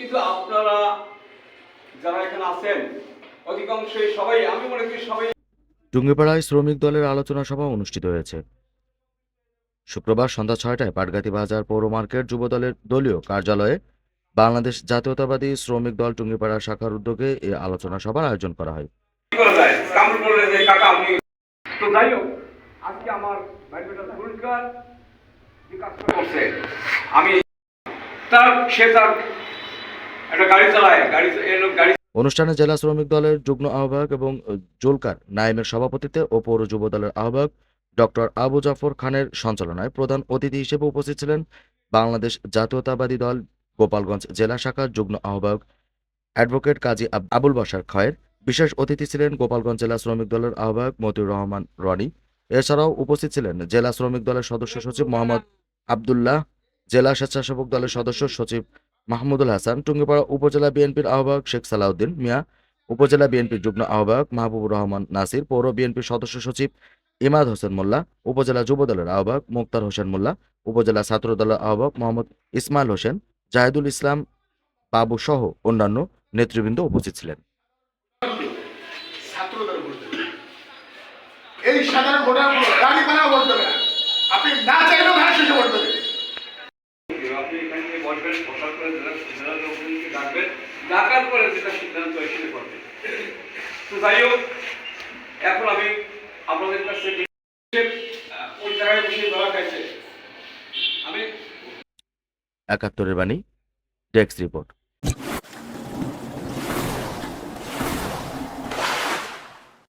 কিন্তু আপনারা যারা এখানে আছেন অধিকাংশই সবাই আমি মনে করি সবাই টুঙ্গিপাড়ায় শ্রমিক দলের আলোচনা সভা অনুষ্ঠিত হয়েছে। শুক্রবার সন্ধ্যা ছয়টায় পাটগাতি বাজার পৌর মার্কেট যুব দলের দলীয় কার্যালয়ে বাংলাদেশ জাতীয়তাবাদী শ্রমিক দল টুঙ্গিপাড়া শাখার উদ্যোগে এই আলোচনা সভার আয়োজন করা হয়। তো যাই হোক আজকে আমার পুরস্কার আমি তার সে তার অনুষ্ঠানে জেলা শ্রমিক দলের যুগ্ম আহ্বায়ক এবং জুলকার নাইমের সভাপতিত্বে ও পৌর যুব দলের আহ্বায়ক ডক্টর আবু জাফর খানের সঞ্চালনায় প্রধান অতিথি হিসেবে উপস্থিত ছিলেন বাংলাদেশ জাতীয়তাবাদী দল গোপালগঞ্জ জেলা শাখার যুগ্ম আহ্বায়ক অ্যাডভোকেট কাজী আবুল বাসার খয়ের। বিশেষ অতিথি ছিলেন গোপালগঞ্জ জেলা শ্রমিক দলের আহ্বায়ক মতিউর রহমান রনি। এছাড়াও উপস্থিত ছিলেন জেলা শ্রমিক দলের সদস্য সচিব মোহাম্মদ আবদুল্লাহ, জেলা স্বেচ্ছাসেবক দলের সদস্য সচিব মাহমুদুল হাসান, টুঙ্গিপাড়া উপজেলা বিএনপির আহ্বায়ক শেখ সালাউদ্দিন মিয়া, উপজেলা বিএনপির যুগ্ম আহ্বায়ক মাহবুবুর রহমান নাসির, পৌর বিএনপির সদস্য সচিব ইমাদ হোসেন মোল্লা, উপজেলা যুব দলের আহ্বায়ক মুক্তার হোসেন মোল্লা, উপজেলা ছাত্র দলের আহ্বায়ক মোহাম্মদ ইসমাইল হোসেন, জাহিদুল ইসলাম বাবু সহ অন্যান্য নেতৃবৃন্দ উপস্থিত ছিলেন। এই সাধারণ ভোটার আপনি না চাইলেও লোকজনকে ডাকবেন ডাকার পরে সিদ্ধান্ত সেটা তো যাই হোক, এখন আমি আপনাদের কাছে ওই জায়গায় বসে আমি একাত্তরের বাণী ডেস্ক রিপোর্ট।